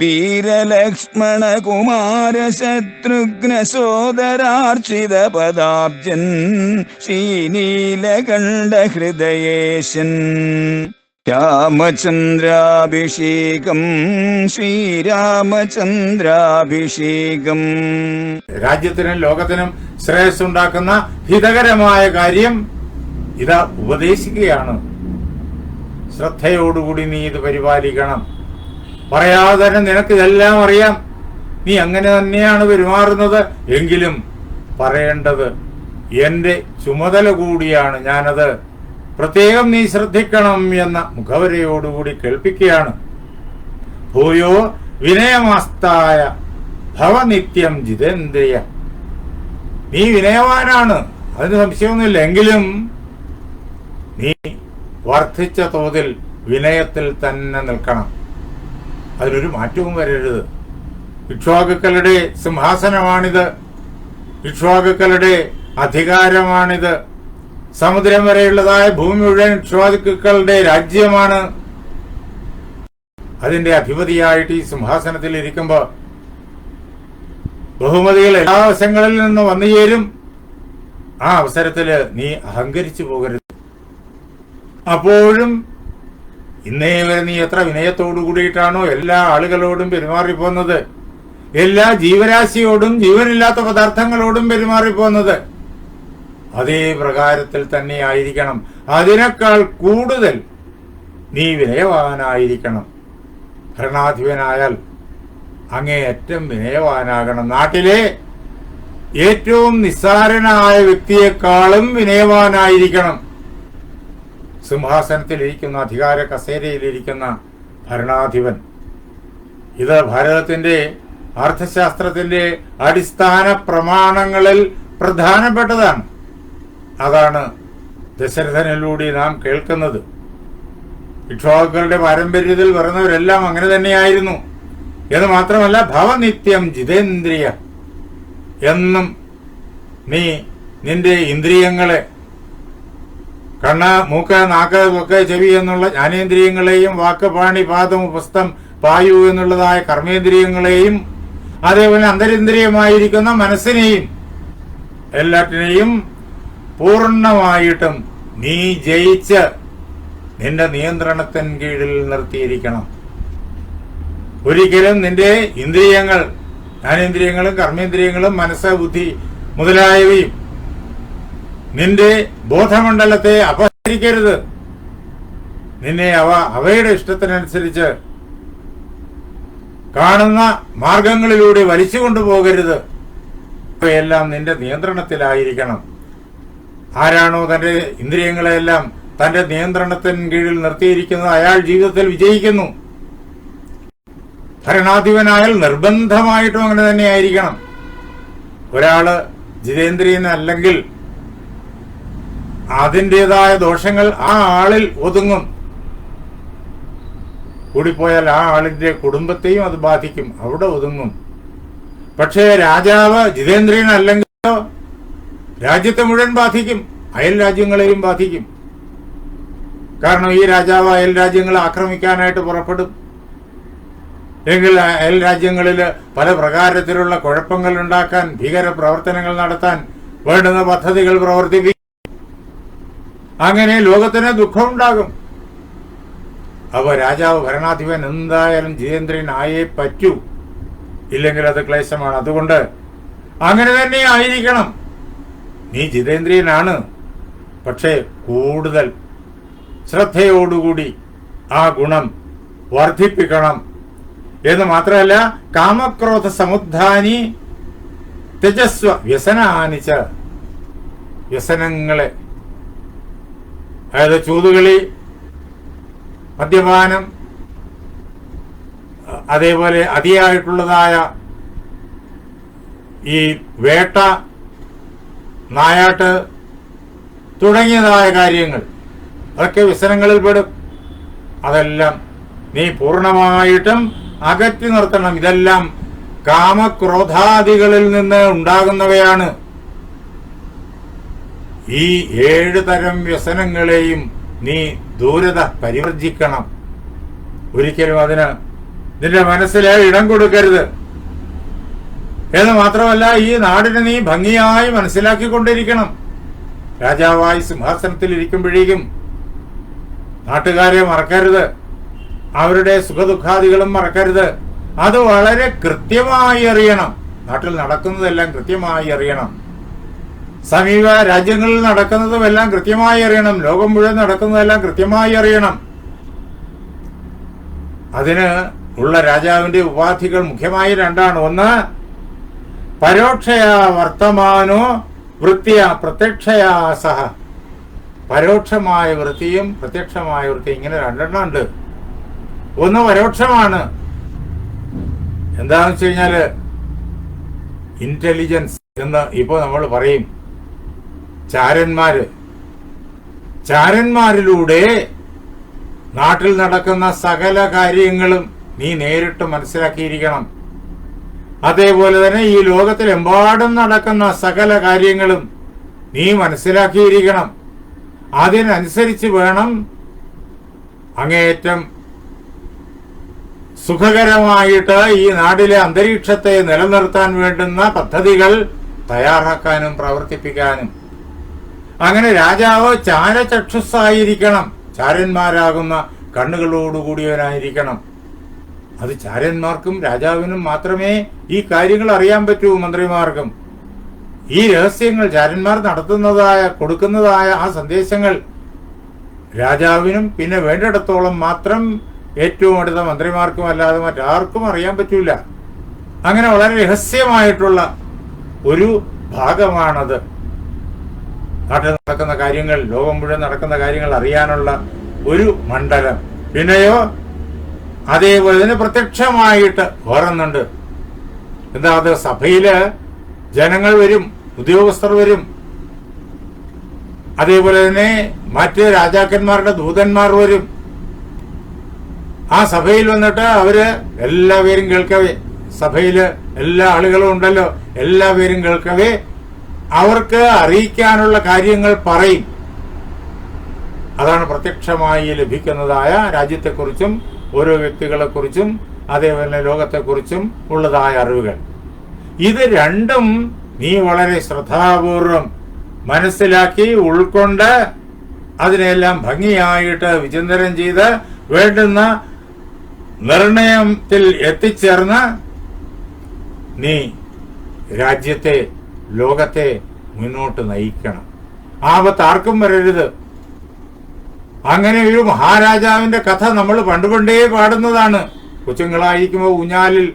വീരലക്ഷ്മണ കുമാര ശത്രുഘ്ന സോദരാർച്ചിത പദാബ്ജൻ ശ്രീനീലകണ്ഠ ഹൃദയേശൻ രാമചന്ദ്രാഭിഷേകം ശ്രീരാമചന്ദ്രാഭിഷേകം. രാജ്യത്തിനും ലോകത്തിനും ശ്രേയസ് ഉണ്ടാക്കുന്ന ഹിതകരമായ കാര്യം ഇതാ ഉപദേശിക്കുകയാണ്. ശ്രദ്ധയോടുകൂടി നീ ഇത് പരിപാലിക്കണം. പറയാതെ തന്നെ നിനക്ക് ഇതെല്ലാം അറിയാം. നീ അങ്ങനെ തന്നെയാണ് പെരുമാറുന്നത് എങ്കിലും പറയേണ്ടത് എന്റെ ചുമതല കൂടിയാണ് ഞാനത്. പ്രത്യേകം നീ ശ്രദ്ധിക്കണം എന്ന മുഖവരയോടുകൂടി കേൾപ്പിക്കുകയാണ്. ഭൂയോ വിനയമാസ്തായ ഭവനിത്യം ജിതേന്ദ്രിയ. നീ വിനയവാനാണ് അതിന് സംശയമൊന്നുമില്ല. എങ്കിലും നീ വർദ്ധിച്ച തോതിൽ വിനയത്തിൽ തന്നെ നിൽക്കണം. അതിനൊരു മാറ്റവും വരരുത്. ഇക്ഷ്വാകുക്കളുടെ സിംഹാസനമാണിത്. ഇക്ഷ്വാകുക്കളുടെ അധികാരമാണിത്. സമുദ്രം വരെയുള്ളതായ ഭൂമി മുഴുവൻ ഇക്ഷ്വാകുക്കളുടെ രാജ്യമാണ്. അതിന്റെ അധിപതിയായിട്ട് ഈ സിംഹാസനത്തിൽ ഇരിക്കുമ്പോ ബഹുമതികൾ എല്ലാ വശങ്ങളിൽ നിന്ന് വന്നു ചേരും. ആ അവസരത്തിൽ നീ അഹങ്കരിച്ചു പോകരുത്. അപ്പോഴും ഇന്നേ വരെ നീ എത്ര വിനയത്തോടു കൂടിയിട്ടാണോ എല്ലാ ആളുകളോടും പെരുമാറിപ്പോന്നത്? എല്ലാ ജീവരാശിയോടും ജീവനില്ലാത്ത പദാർത്ഥങ്ങളോടും പെരുമാറിപ്പോന്നത്? അതേ പ്രകാരത്തിൽ തന്നെ ആയിരിക്കണം അതിനേക്കാൾ കൂടുതൽ നീ വിനയവാനായിരിക്കണം. ഭരണാധിപനായാൽ അങ്ങേയറ്റം വിനയവാനാകണം. നാട്ടിലെ ഏറ്റവും നിസ്സാരനായ വ്യക്തിയെക്കാളും വിനയവാനായിരിക്കണം. സിംഹാസനത്തിലിരിക്കുന്ന അധികാര കസേരയിലിരിക്കുന്ന ഭരണാധിപൻ. ഇത് ഭാരതത്തിന്റെ അർത്ഥശാസ്ത്രത്തിന്റെ അടിസ്ഥാന പ്രമാണങ്ങളിൽ പ്രധാനപ്പെട്ടതാണ്. അതാണ് ദശരഥനിലൂടെ നാം കേൾക്കുന്നത്. ഇക്ഷ്വാക്കുകളുടെ പാരമ്പര്യത്തിൽ വരുന്നവരെല്ലാം അങ്ങനെ തന്നെയായിരുന്നു. എന്ന് മാത്രമല്ല ഭവനിത്യം ജിതേന്ദ്രിയ. എന്നും നീ നിന്റെ ഇന്ദ്രിയങ്ങളെ കണ്ണ് മൂക്ക് നാക്ക് തൊക്ക് ചെവി എന്നുള്ള ജ്ഞാനേന്ദ്രിയങ്ങളെയും വാക്ക് പാണി പാദം പുസ്തം പായു എന്നുള്ളതായ കർമ്മേന്ദ്രിയങ്ങളെയും അതേപോലെ അന്തരേന്ദ്രിയമായിരിക്കുന്ന മനസ്സിനെയും എല്ലാറ്റിനെയും പൂർണമായിട്ടും നീ ജയിച്ച് നിന്റെ നിയന്ത്രണത്തിന് കീഴിൽ നിർത്തിയിരിക്കണം. ഒരിക്കലും നിന്റെ ഇന്ദ്രിയങ്ങൾ ജ്ഞാനേന്ദ്രിയങ്ങളും കർമ്മേന്ദ്രിയങ്ങളും മനസ്സ് ബുദ്ധി മുതലായവയും നിന്റെ ബോധമണ്ഡലത്തെ അപഹരിക്കരുത്. നിന്നെ അവ അവയുടെ ഇഷ്ടത്തിനനുസരിച്ച് കാണുന്ന മാർഗങ്ങളിലൂടെ വലിച്ചു കൊണ്ടുപോകരുത് ഇവയെല്ലാം നിന്റെ നിയന്ത്രണത്തിലായിരിക്കണം. ആരാണോ തന്റെ ഇന്ദ്രിയങ്ങളെല്ലാം തന്റെ നിയന്ത്രണത്തിന് കീഴിൽ നിർത്തിയിരിക്കുന്നത് അയാൾ ജീവിതത്തിൽ വിജയിക്കുന്നു. ഭരണാധിപനായാൽ നിർബന്ധമായിട്ടും അങ്ങനെ തന്നെ ആയിരിക്കണം ഒരാൾ ജിതേന്ദ്രിയൻ അല്ലെങ്കിൽ അതിന്റെതായ ദോഷങ്ങൾ ആ ആളിൽ ഒതുങ്ങും. കൂടിപ്പോയാൽ ആ ആളിന്റെ കുടുംബത്തെയും അത് ബാധിക്കും അവിടെ ഒതുങ്ങും. പക്ഷേ രാജാവ് ജിതേന്ദ്രിയൻ അല്ലെങ്കിലോ രാജ്യത്തെ മുഴുവൻ ബാധിക്കും അയൽ രാജ്യങ്ങളെയും ബാധിക്കും. കാരണം ഈ രാജാവ് അയൽ രാജ്യങ്ങളെ ആക്രമിക്കാനായിട്ട് പുറപ്പെടും. അല്ലെങ്കിൽ അയൽ രാജ്യങ്ങളിൽ പല പ്രകാരത്തിലുള്ള കുഴപ്പങ്ങൾ ഉണ്ടാക്കാൻ ഭീകര പ്രവർത്തനങ്ങൾ നടത്താൻ വേണ്ടുന്ന പദ്ധതികൾ പ്രവർത്തിപ്പിക്കും. അങ്ങനെ ലോകത്തിന് ദുഃഖമുണ്ടാകും. അപ്പൊ രാജാവ് ഭരണാധിപൻ എന്തായാലും ജിതേന്ദ്രൻ ആയേ പറ്റൂ. ഇല്ലെങ്കിൽ അത് ക്ലേശമാണ്. അതുകൊണ്ട് അങ്ങനെ തന്നെ ആയിരിക്കണം. നീ ജിതേന്ദ്രിയനാണ്. പക്ഷേ കൂടുതൽ ശ്രദ്ധയോടുകൂടി ആ ഗുണം വർദ്ധിപ്പിക്കണം. എന്ന് മാത്രമല്ല കാമക്രോധ സമുദ്ധാനി തേജസ്വ വ്യസനാനിച്ച് വ്യസനങ്ങളെ അതായത് ചൂതുകളി മദ്യപാനം അതേപോലെ അതിയായിട്ടുള്ളതായ ഈ വേട്ട നായാട്ട് തുടങ്ങിയതായ കാര്യങ്ങൾ അതൊക്കെ വ്യസനങ്ങളിൽ പെടും. അതെല്ലാം നീ പൂർണമായിട്ടും അകറ്റി നിർത്തണം. ഇതെല്ലാം കാമക്രോധാദികളിൽ നിന്ന് ഉണ്ടാകുന്നവയാണ്. ഈ ഏഴ് തരം വ്യസനങ്ങളെയും നീ ദൂരത പരിവർജിക്കണം. ഒരിക്കലും അതിന് നിന്റെ മനസ്സിലെ ഇടം കൊടുക്കരുത്. എന്ന് മാത്രമല്ല ഈ നാടിനെ നീ ഭംഗിയായി മനസ്സിലാക്കിക്കൊണ്ടിരിക്കണം. രാജാവായി സിംഹാസനത്തിൽ ഇരിക്കുമ്പോഴേക്കും നാട്ടുകാരെ മറക്കരുത്. അവരുടെ സുഖദുഃഖാദികളും മറക്കരുത്. അത് വളരെ കൃത്യമായി അറിയണം. നാട്ടിൽ നടക്കുന്നതെല്ലാം കൃത്യമായി അറിയണം. സമീപ രാജ്യങ്ങളിൽ നടക്കുന്നതുമെല്ലാം കൃത്യമായി അറിയണം. ലോകം മുഴുവൻ നടക്കുന്നതെല്ലാം കൃത്യമായി അറിയണം. അതിന് ഉള്ള രാജാവിന്റെ ഉപാധികൾ മുഖ്യമായി രണ്ടാണ്. ഒന്ന് പരോക്ഷയാ വർത്തമാനോ വൃത്തിയ പ്രത്യക്ഷയാ സഹ. പരോക്ഷമായ വൃത്തിയും പ്രത്യക്ഷമായ വൃത്തിയും ഇങ്ങനെ രണ്ടെണ്ണം ഉണ്ട്. ഒന്ന് പരോക്ഷമാണ്. എന്താണെന്ന് വെച്ച് കഴിഞ്ഞാൽ ഇന്റലിജൻസ് എന്ന് ഇപ്പോ നമ്മൾ പറയും. ചാരന്മാര്. ചാരന്മാരിലൂടെ നാട്ടിൽ നടക്കുന്ന സകല കാര്യങ്ങളും നീ നേരിട്ട് മനസ്സിലാക്കിയിരിക്കണം. അതേപോലെ തന്നെ ഈ ലോകത്തിലെമ്പാടും നടക്കുന്ന സകല കാര്യങ്ങളും നീ മനസ്സിലാക്കിയിരിക്കണം. അതിനനുസരിച്ച് വേണം അങ്ങേയറ്റം സുഖകരമായിട്ട് ഈ നാടിലെ അന്തരീക്ഷത്തെ നിലനിർത്താൻ വേണ്ടുന്ന പദ്ധതികൾ തയ്യാറാക്കാനും പ്രവർത്തിപ്പിക്കാനും. അങ്ങനെ രാജാവ് ചാരചക്ഷുസ്സായിരിക്കണം ചാരന്മാരാകുന്ന കണ്ണുകളോടുകൂടിയവനായിരിക്കണം. അത് ചാരന്മാർക്കും രാജാവിനും മാത്രമേ ഈ കാര്യങ്ങൾ അറിയാൻ പറ്റൂ മന്ത്രിമാർക്കും. ഈ രഹസ്യങ്ങൾ ചാരന്മാർ നടത്തുന്നതായ കൊടുക്കുന്നതായ ആ സന്ദേശങ്ങൾ രാജാവിനും പിന്നെ വേണ്ടിടത്തോളം മാത്രം ഏറ്റവും അടുത്ത മന്ത്രിമാർക്കും അല്ലാതെ മറ്റാർക്കും അറിയാൻ പറ്റൂല. അങ്ങനെ വളരെ രഹസ്യമായിട്ടുള്ള ഒരു ഭാഗമാണത്. നാട്ടിൽ നടക്കുന്ന കാര്യങ്ങൾ ലോകം മുഴുവൻ നടക്കുന്ന കാര്യങ്ങൾ അറിയാനുള്ള ഒരു മണ്ഡലം. പിന്നെയോ അതേപോലെ തന്നെ പ്രത്യക്ഷമായിട്ട് ഓരോന്നുണ്ട്. എന്താ അത്? സഭയിൽ ജനങ്ങൾ വരും ഉദ്യോഗസ്ഥർ വരും. അതേപോലെ തന്നെ മറ്റ് രാജാക്കന്മാരുടെ ദൂതന്മാർ വരും. ആ സഭയിൽ വന്നിട്ട് അവർ എല്ലാവരും കേൾക്കവേ. സഭയിൽ എല്ലാ ആളുകളും ഉണ്ടല്ലോ. എല്ലാവരും കേൾക്കവേ. അവർക്ക് അറിയിക്കാനുള്ള കാര്യങ്ങൾ പറയും. അതാണ് പ്രത്യക്ഷമായി ലഭിക്കുന്നതായ രാജ്യത്തെക്കുറിച്ചും ഓരോ വ്യക്തികളെക്കുറിച്ചും അതേപോലെ ലോകത്തെക്കുറിച്ചും ഉള്ളതായ അറിവുകൾ. ഇത് രണ്ടും നീ വളരെ ശ്രദ്ധാപൂർവം മനസ്സിലാക്കി ഉൾക്കൊണ്ട് അതിനെല്ലാം ഭംഗിയായിട്ട് വിചിന്തനം ചെയ്ത് വേണ്ടുന്ന നിർണയത്തിൽ എത്തിച്ചേർന്ന് നീ രാജ്യത്തെ ലോകത്തെ മുന്നോട്ട് നയിക്കണം. ആപത്ത് ആർക്കും വരരുത്. അങ്ങനെ ഒരു മഹാരാജാവിന്റെ കഥ നമ്മൾ പണ്ടുപണ്ടേ പാടുന്നതാണ്. കൊച്ചുങ്ങളായിരിക്കുമ്പോൾ ഊഞ്ഞാലിൽ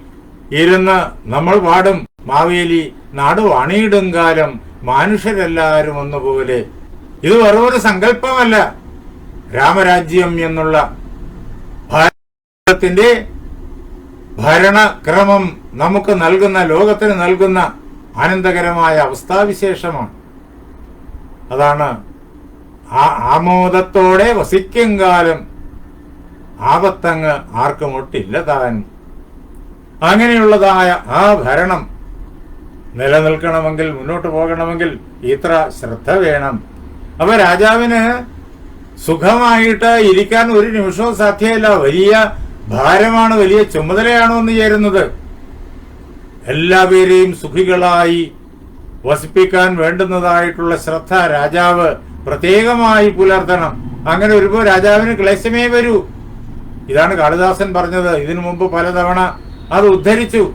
ഇരുന്ന് നമ്മൾ പാടും. മാവേലി നാട് അണിയിടും കാലം. മനുഷ്യരെല്ലാവരും ഒന്നുപോലെ. ഇത് വെറും ഒരു സങ്കല്പമല്ല. രാമരാജ്യം എന്നുള്ള ഭാരതത്തിന്റെ ഭരണക്രമം നമുക്ക് നൽകുന്ന ലോകത്തിന് നൽകുന്ന ആനന്ദകരമായ അവസ്ഥാവിശേഷമാണ്. അതാണ് ആ ആമോദത്തോടെ വസിക്കും കാലം. ആപത്തങ്ങ് ആർക്കും ഒട്ടില്ല താൻ. അങ്ങനെയുള്ളതായ ആ ഭരണം നിലനിൽക്കണമെങ്കിൽ മുന്നോട്ട് പോകണമെങ്കിൽ ഇത്ര ശ്രദ്ധ വേണം. അപ്പൊ രാജാവിന് സുഖമായിട്ട് ഇരിക്കാൻ ഒരു നിമിഷവും സാധ്യമല്ല വലിയ ഭാരമാണ് വലിയ ചുമതലയാണോ എന്ന് ചേരുന്നത്. എല്ലാവരെയും സുഖികളായി വസിപ്പിക്കാൻ വേണ്ടുന്നതായിട്ടുള്ള ശ്രദ്ധ രാജാവ് പ്രത്യേകമായി പുലർത്തണം. അങ്ങനെ വരുമ്പോൾ രാജാവിന് ക്ലേശമേ വരൂ. ഇതാണ് കാളിദാസൻ പറഞ്ഞത്. ഇതിനു മുമ്പ് പലതവണ അത് ഉദ്ധരിച്ചു.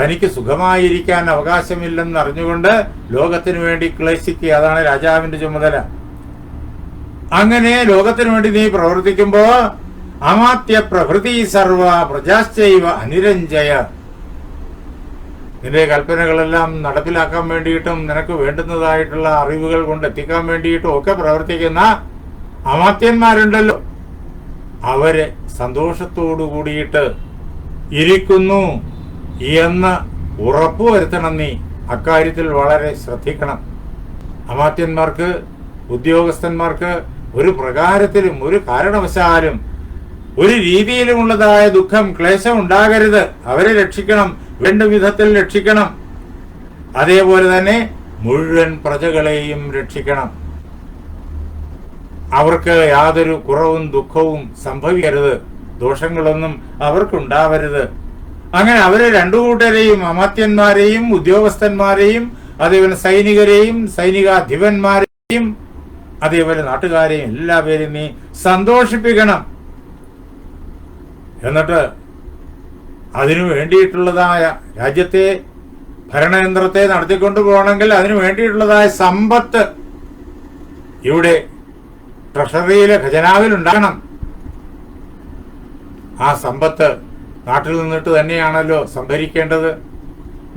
തനിക്ക് സുഖമായിരിക്കാൻ അവകാശമില്ലെന്ന് അറിഞ്ഞുകൊണ്ട് ലോകത്തിനു വേണ്ടി ക്ലേശിക്കുക അതാണ് രാജാവിന്റെ ചുമതല. അങ്ങനെ ലോകത്തിനു വേണ്ടി നീ പ്രവർത്തിക്കുമ്പോ അമാത്യ പ്രഭൃതി സർവ പ്രജാശ്ചൈവ അനിരഞ്ജയ. നിന്റെ കൽപ്പനകളെല്ലാം നടപ്പിലാക്കാൻ വേണ്ടിയിട്ടും നിനക്ക് വേണ്ടുന്നതായിട്ടുള്ള അറിവുകൾ കൊണ്ട് എത്തിക്കാൻ വേണ്ടിയിട്ടും ഒക്കെ പ്രവർത്തിക്കുന്ന അമാത്യന്മാരുണ്ടല്ലോ. അവരെ സന്തോഷത്തോടു കൂടിയിട്ട് ഇരിക്കുന്നു എന്ന് ഉറപ്പുവരുത്തണം നീ. അക്കാര്യത്തിൽ വളരെ ശ്രദ്ധിക്കണം. അമാത്യന്മാർക്ക് ഉദ്യോഗസ്ഥന്മാർക്ക് ഒരു പ്രകാരത്തിലും ഒരു കാരണവശാലും ഒരു രീതിയിലുമുള്ളതായ ദുഃഖം ക്ലേശം ഉണ്ടാകരുത്. അവരെ രക്ഷിക്കണം. വേണ്ട വിധത്തിൽ രക്ഷിക്കണം. അതേപോലെ തന്നെ മുഴുവൻ പ്രജകളെയും രക്ഷിക്കണം. അവർക്ക് യാതൊരു കുറവും ദുഃഖവും സംഭവിക്കരുത്. ദോഷങ്ങളൊന്നും അവർക്കുണ്ടാവരുത്. അങ്ങനെ അവരെ രണ്ടു കൂട്ടരെയും അമാത്യന്മാരെയും ഉദ്യോഗസ്ഥന്മാരെയും അതേപോലെ സൈനികരെയും സൈനികാധിപന്മാരെയും അതേപോലെ നാട്ടുകാരെയും എല്ലാവരെയും നീ സന്തോഷിപ്പിക്കണം. എന്നിട്ട് അതിനു വേണ്ടിയിട്ടുള്ളതായ രാജ്യത്തെ ഭരണയന്ത്രത്തെ നടത്തിക്കൊണ്ടു പോകണമെങ്കിൽ അതിനു വേണ്ടിയിട്ടുള്ളതായ സമ്പത്ത് ഇവിടെ ട്രഷറിയിലെ ഖജനാവിൽ ഉണ്ടാകണം. ആ സമ്പത്ത് നാട്ടിൽ നിന്നിട്ട് തന്നെയാണല്ലോ സംഭരിക്കേണ്ടത്.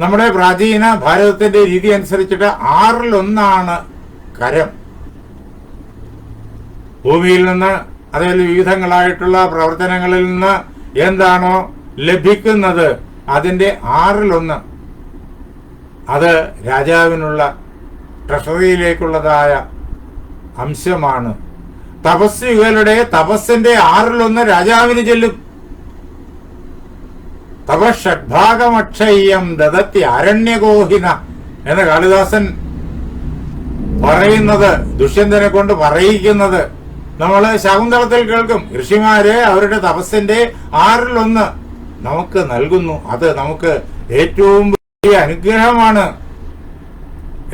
നമ്മുടെ പ്രാചീന ഭാരതത്തിന്റെ രീതി അനുസരിച്ചിട്ട് ആറിലൊന്നാണ് കരം. ഭൂമിയിൽ നിന്ന് അതേപോലെ വിവിധങ്ങളായിട്ടുള്ള പ്രവർത്തനങ്ങളിൽ നിന്ന് എന്താണോ ലഭിക്കുന്നത് അതിന്റെ ആറിലൊന്ന്. അത് രാജാവിനുള്ള ട്രഷറിയിലേക്കുള്ളതായ അംശമാണ്. തപസ്വികളുടെ തപസ്സിന്റെ ആറിലൊന്ന് രാജാവിന് ചെല്ലും. തപഷഡ്ഭാഗമക്ഷയ്യം ദദത്തി അരണ്യഗോഹിന എന്ന് കാളിദാസൻ പറയുന്നത് ദുഷ്യന്തനെ കൊണ്ട് പറയിക്കുന്നത്. നമ്മൾ ശകുന്തളത്തിൽ കേൾക്കും. ഋഷിമാര് അവരുടെ തപസ്സിന്റെ ആറിലൊന്ന് നമുക്ക് നൽകുന്നു. അത് നമുക്ക് ഏറ്റവും വലിയ അനുഗ്രഹമാണ്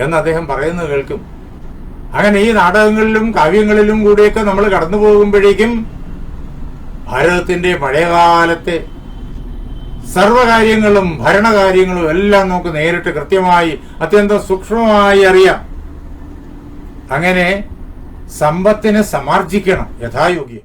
എന്ന് അദ്ദേഹം പറയുന്നത് കേൾക്കും. അങ്ങനെ ഈ നാടകങ്ങളിലും കാവ്യങ്ങളിലും കൂടിയൊക്കെ നമ്മൾ കടന്നു പോകുമ്പോഴേക്കും ഭാരതത്തിന്റെ പഴയകാലത്തെ സർവകാര്യങ്ങളും ഭരണകാര്യങ്ങളും എല്ലാം നമുക്ക് നേരിട്ട് കൃത്യമായി അത്യന്തം സൂക്ഷ്മമായി അറിയാം. അങ്ങനെ സമ്പത്തിനെ സമാർജിക്കണം യഥായോഗ്യം.